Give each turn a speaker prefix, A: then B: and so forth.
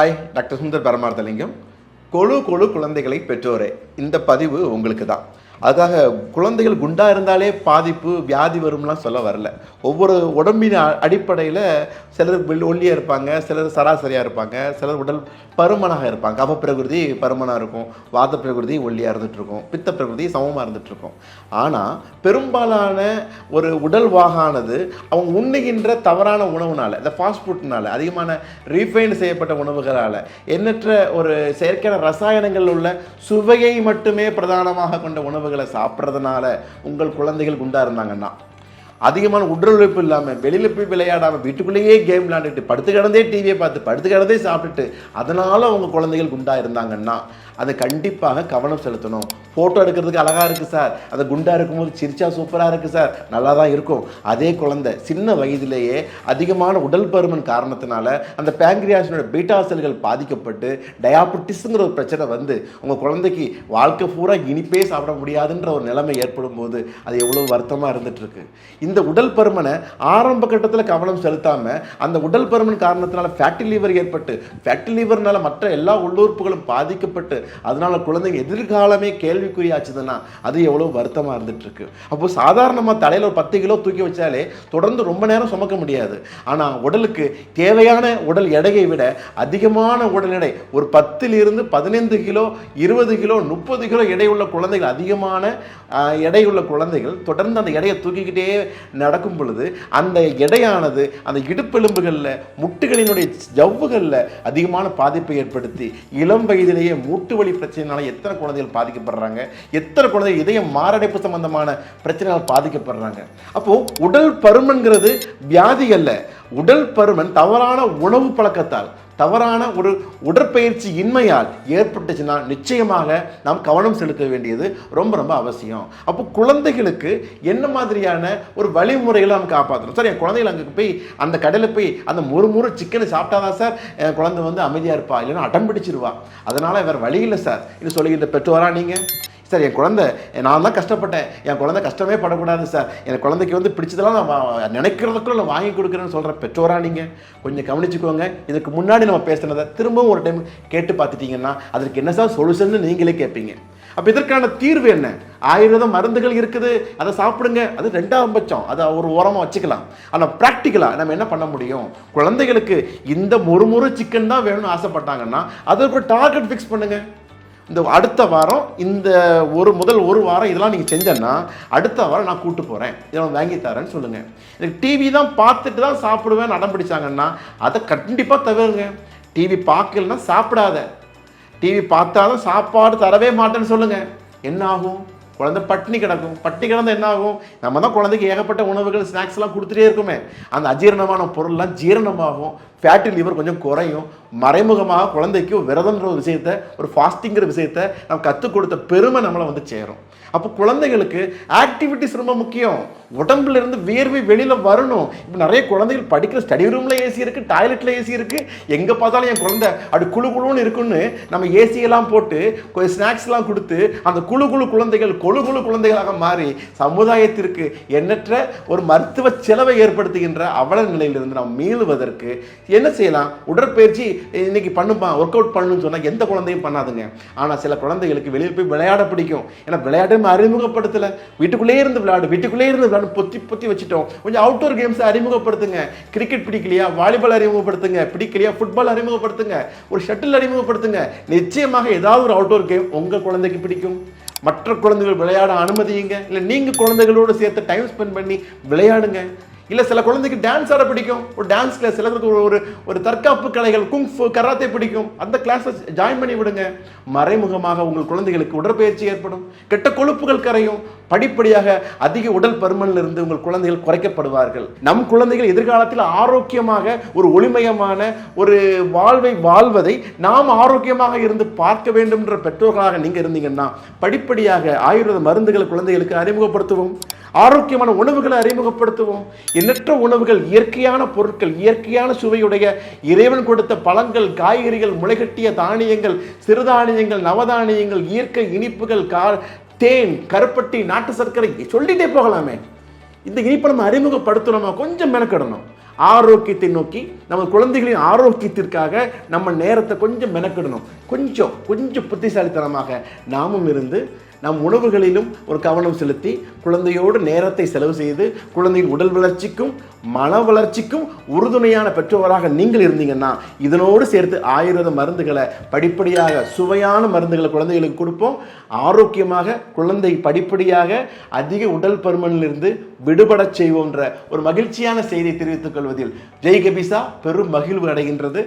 A: Hi doctor Sundar Paramarthalingam கொழு கொழு குழந்தைகளை பெற்றோரே இந்த பதிவு உங்களுக்கு தான் அதுக்காக குழந்தைகள் குண்டாக இருந்தாலே பாதிப்பு வியாதி வரும்லாம் சொல்ல வரல. ஒவ்வொரு உடம்பின் அடிப்படையில் சிலர் ஒல்லியாக இருப்பாங்க சிலர் சராசரியாக இருப்பாங்க சிலர் உடல் பருமனாக இருப்பாங்க. கப பிரகிருதி பருமனாக இருக்கும் வாத பிரகிருதி ஒல்லியாக இருந்துகிட்ருக்கும் பித்த பிரகிருதி சமமாக இருந்துகிட்ருக்கும் ஆனால் பெரும்பாலான ஒரு உடல் வாகானது அவங்க உண்ணுகின்ற தவறான உணவுனால் இந்த ஃபாஸ்ட் ஃபுட்னால் அதிகமான ரீஃபைன் செய்யப்பட்ட உணவுகளால் எண்ணற்ற ஒரு செயற்கையான ரசாயனங்கள் உள்ள சுவையை மட்டுமே பிரதானமாக கொண்ட உணவுகளை சாப்பிட்றதுனால உங்கள் குழந்தைகள் குண்டாக இருந்தாங்கன்னா அதிகமான உடல் உழைப்பு இல்லாமல் வெளியில் போய் விளையாடாமல் வீட்டுக்குள்ளேயே கேம் விளையாண்டுட்டு படுத்து கிடந்தே டிவியை பார்த்து படுத்து கிடந்தே சாப்பிட்டுட்டு அதனால் அவங்க குழந்தைகள் குண்டாக இருந்தாங்கன்னா அது கண்டிப்பாக கவனம் செலுத்தணும். ஃபோட்டோ எடுக்கிறதுக்கு அழகாக இருக்குது சார் அந்த குண்டாக இருக்கும்போது சிரிச்சா சூப்பராக இருக்குது சார் நல்லா தான் இருக்கும். அதே குழந்தை சின்ன வயதிலேயே அதிகமான உடல் பருமன் காரணத்தினால அந்த பேங்க்ரியாஸினோட பீட்டா செல்கள் பாதிக்கப்பட்டு டயாபட்டிஸுங்கிற ஒரு பிரச்சனை வந்து உங்கள் குழந்தைக்கு வாழ்க்கை பூரா இனிப்பே சாப்பிட முடியாதுன்ற ஒரு நிலைமை ஏற்படும் போது அது எவ்வளோ வருத்தமாக இருந்துகிட்ருக்கு இருக்கு. இந்த உடல் பருமனை ஆரம்ப கட்டத்தில் கவனம் செலுத்தாமல் அந்த உடல் பருமன் காரணத்தினால ஃபேட்டி லிவர் ஏற்பட்டு ஃபேட்டி லிவர்னால மற்ற எல்லா உள்ளுறுப்புகளும் பாதிக்கப்பட்டு அதனால குழந்தைங்க எதிர்காலமே கேள்விக்குறியாச்சுதுன்னா அது எவ்வளோ வருத்தமாக இருந்துகிட்ருக்கு அப்போது சாதாரணமாக தலையில் ஒரு பத்து கிலோ தூக்கி வச்சாலே தொடர்ந்து ரொம்ப நேரம் சுமக்க முடியாது. ஆனால் உடலுக்கு தேவையான உடல் எடையை விட அதிகமான உடல் எடை ஒரு பத்திலிருந்து பதினைந்து கிலோ இருபது கிலோ முப்பது கிலோ எடை உள்ள குழந்தைகள் அதிகமான எடையுள்ள எடை உள்ள குழந்தைகள் தொடர்ந்து அந்த எடையை தூக்கிக்கிட்டே நடக்கும் பொழுது அந்த எடையானது அந்த இடுப்பெலும்புகளில் முட்டுகளினுடைய ஜவ்வுகளில் அதிகமான பாதிப்பை ஏற்படுத்தி இளம் வயதிலேயே மூட்டு வலி பிரச்சனைனால எத்தனை குழந்தைகள் பாதிக்கப்படுறாங்க எத்தனை குழந்தைகள் இதய மாரடைப்பு சம்பந்தமான பிரச்சனைகள் பாதிக்கப்படுறாங்க. அப்போ உடல் பருமன்கிறது வியாதி அல்ல. உடல் பருமன் தவறான உணவு பழக்கத்தால் தவறான ஒரு உடற்பயிற்சி இன்மையால் ஏற்பட்டுச்சுன்னா நிச்சயமாக நாம் கவனம் செலுத்த வேண்டியது ரொம்ப ரொம்ப அவசியம். அப்போ குழந்தைகளுக்கு என்ன மாதிரியான ஒரு வழிமுறைகளை நம்ம காப்பாற்றணும் சார் என் குழந்தைகள் அங்கே போய் அந்த கடையில் போய் அந்த முறு முறு சிக்கனை சாப்பிட்டாதான் சார்? என் குழந்தை வந்து அமைதியாக இருப்பா? இல்லைன்னா அடம் பிடிச்சிருவா. அதனால் வேறு வழி இல்லை சார். இது சொல்லுகின்ற பெற்றோரா நீங்கள் சார் என் குழந்தை நான் தான் கஷ்டப்பட்டேன். என் குழந்தை கஷ்டமே படக்கூடாது சார். என் குழந்தைக்கு வந்து பிடிச்சதெல்லாம் நான் நினைக்கிறதுக்குள்ள நான் வாங்கி கொடுக்குறேன்னு சொல்கிற பெற்றோரா நீங்கள் கொஞ்சம் கவனிச்சுக்கோங்க. இதுக்கு முன்னாடி நம்ம பேசுனதை திரும்பவும் ஒரு டைம் கேட்டு பார்த்துட்டீங்கன்னா அதற்கு என்ன சார் சொல்யூஷன் நீங்களே கேட்பீங்க. அப்போ இதற்கான தீர்வு என்ன? ஆயுர்வேத மருந்துகள் இருக்குது. அதை சாப்பிடுங்க. அது ரெண்டாம் பட்சம். அதை ஒரு ஓரமாக வச்சுக்கலாம். ஆனால் ப்ராக்டிக்கலாக நம்ம என்ன பண்ண முடியும்? குழந்தைகளுக்கு இந்த ஒரு முறை சிக்கன் தான் வேணும்னு ஆசைப்பட்டாங்கன்னா அதற்கு ஒரு டார்கெட் ஃபிக்ஸ் பண்ணுங்கள் இந்த அடுத்த வாரம் இந்த ஒரு முதல் ஒரு வாரம் இதெல்லாம் நீங்கள் செஞ்சேன்னா அடுத்த வாரம் நான் கூட்டு போகிறேன் இதெல்லாம் வாங்கி தரேன்னு சொல்லுங்கள் எனக்கு டிவி தான் பார்த்துட்டு தான் சாப்பிடுவேன் நடம் பிடிச்சாங்கன்னா அதை கண்டிப்பாக தவிருங்க. டிவி பார்க்கலன்னா சாப்பிடாத. டிவி பார்த்தாலும் சாப்பாடு தரவே மாட்டேன்னு சொல்லுங்கள் என்ன ஆகும்? குழந்தை பட்டினி கிடக்கும். பட்டினி கிடந்த என்ன ஆகும்? நம்ம தான் குழந்தைக்கு ஏகப்பட்ட உணவுகள் ஸ்நாக்ஸ்லாம் கொடுத்துட்டே இருக்குமே. அந்த அஜீரணமான பொருள்லாம் ஜீரணமாகும். ஃபேட்டி லிவர் கொஞ்சம் குறையும். மறைமுகமாக குழந்தைக்கு விரதம்ன்ற ஒரு விஷயத்த ஒரு ஃபாஸ்டிங்கிற விஷயத்த நம்ம கற்றுக் கொடுத்த பெருமை நம்மளை வந்து சேரும். அப்போ குழந்தைகளுக்கு ஆக்டிவிட்டிஸ் ரொம்ப முக்கியம். உடம்புல இருந்து வியர்வை வெளியில் வரணும். இப்போ நிறைய குழந்தைகள் படிக்கிற ஸ்டடி ரூமில் ஏசி இருக்குது டாய்லெட்டில் ஏசி இருக்குது எங்கே பார்த்தாலும் என் குழந்தை அப்படி குழு குழுன்னு இருக்குன்னு நம்ம ஏசியெல்லாம் போட்டு கொஞ்சம் ஸ்நாக்ஸ்லாம் கொடுத்து அந்த குழு குழு குழந்தைகள் கொழு குழு குழந்தைகளாக மாறி சமுதாயத்திற்கு எண்ணற்ற ஒரு மருத்துவ செலவை ஏற்படுத்துகின்ற அவல நிலையிலிருந்து நாம் மீளுவதற்கு என்ன செய்யலாம்? உடற்பயிற்சி இன்னைக்கு பண்ணுப்பா ஒர்க் அவுட் பண்ணணும்னு சொன்னால் எந்த குழந்தையும் பண்ணாதுங்க. ஆனால் சில குழந்தைகளுக்கு வெளியில் போய் விளையாட பிடிக்கும். ஏன்னா விளையாட்டு அறிமுகப்படுத்தலை. வீட்டுக்குள்ளேயே வீட்டுக்குள்ளே இருந்து விளையாடு வீட்டுக்குள்ளே இருந்து விளையாடு பொத்தி பொத்தி வச்சுட்டோம். கொஞ்சம் அவுட்டோர் கேம்ஸ் அறிமுகப்படுத்துங்க. கிரிக்கெட் பிடிக்கலையா? வாலிபால் அறிமுகப்படுத்துங்க. பிடிக்கலையா? ஃபுட்பால் அறிமுகப்படுத்துங்க. ஒரு ஷட்டில் அறிமுகப்படுத்துங்க. நிச்சயமாக ஏதாவது ஒரு அவுட்டோர் கேம் உங்கள் குழந்தைக்கு பிடிக்கும். மற்ற குழந்தைகள் விளையாட அனுமதியுங்க இல்லை. நீங்கள் குழந்தைகளோடு சேர்த்து டைம் ஸ்பெண்ட் பண்ணி விளையாடுங்க. இல்லை சில குழந்தைக்கு டான்ஸ் ஆட பிடிக்கும். ஒரு டான்ஸ் கிளாஸ் சிலருக்கு ஒரு ஒரு ஒரு தற்காப்பு கலைகள் குங்ஃபு கராத்தே பிடிக்கும். அந்த கிளாஸை ஜாயின் பண்ணி விடுங்க. மறைமுகமாக உங்கள் குழந்தைகளுக்கு உடற்பயிற்சி ஏற்படும். கெட்ட கொழுப்புகள் கரையும். படிப்படியாக அதிக உடல் பருமனில் இருந்து உங்கள் குழந்தைகள் குறைக்கப்படுவார்கள். நம் குழந்தைகள் எதிர்காலத்தில் ஆரோக்கியமாக ஒரு ஒளிமயமான ஒரு வாழ்வை வாழ்வதை நாம் ஆரோக்கியமாக இருந்து பார்க்க வேண்டும்ன்ற பெற்றோர்களாக நீங்கள் இருந்தீங்கன்னா படிப்படியாக ஆயுர்வேத மருந்துகளை குழந்தைகளுக்கு அறிமுகப்படுத்துவோம். ஆரோக்கியமான உணவுகளை அறிமுகப்படுத்துவோம். எண்ணற்ற உணவுகள் இயற்கையான பொருட்கள் இயற்கையான சுவையுடைய இறைவன் கொடுத்த பழங்கள் காய்கறிகள் முளைகட்டிய தானியங்கள் சிறுதானியங்கள் நவதானியங்கள் இயற்கை இனிப்புகள் கா தேன் கருப்பட்டி நாட்டு சர்க்கரை சொல்லிட்டே போகலாமே. இந்த இனிப்பை நம்ம அறிமுகப்படுத்தணுமா கொஞ்சம் மெனக்கிடணும். ஆரோக்கியத்தை நோக்கி நம்ம குழந்தைகளின் ஆரோக்கியத்திற்காக நம்ம நேரத்தை கொஞ்சம் மெனக்கிடணும். கொஞ்சம் கொஞ்சம் புத்திசாலித்தனமாக நாமும் இருந்து நம் உணவுகளிலும் ஒரு கவனம் செலுத்தி குழந்தையோடு நேரத்தை செலவு செய்து குழந்தையின் உடல் வளர்ச்சிக்கும் மன வளர்ச்சிக்கும் உறுதுணையான பெற்றோராக நீங்கள் இருந்தீங்கன்னா இதனோடு சேர்த்து ஆயுர்வேத மருந்துகளை படிப்படியாக சுவையான மருந்துகளை குழந்தைகளுக்கு கொடுப்போம். ஆரோக்கியமாக குழந்தை படிப்படியாக அதிக உடல் பருமனிலிருந்து விடுபடச் செய்வோன்ற ஒரு மகிழ்ச்சியான செய்தியை தெரிவித்துக் கொள்வதில் ஜெய் கபிசா பெரும் மகிழ்வு அடைகின்றது.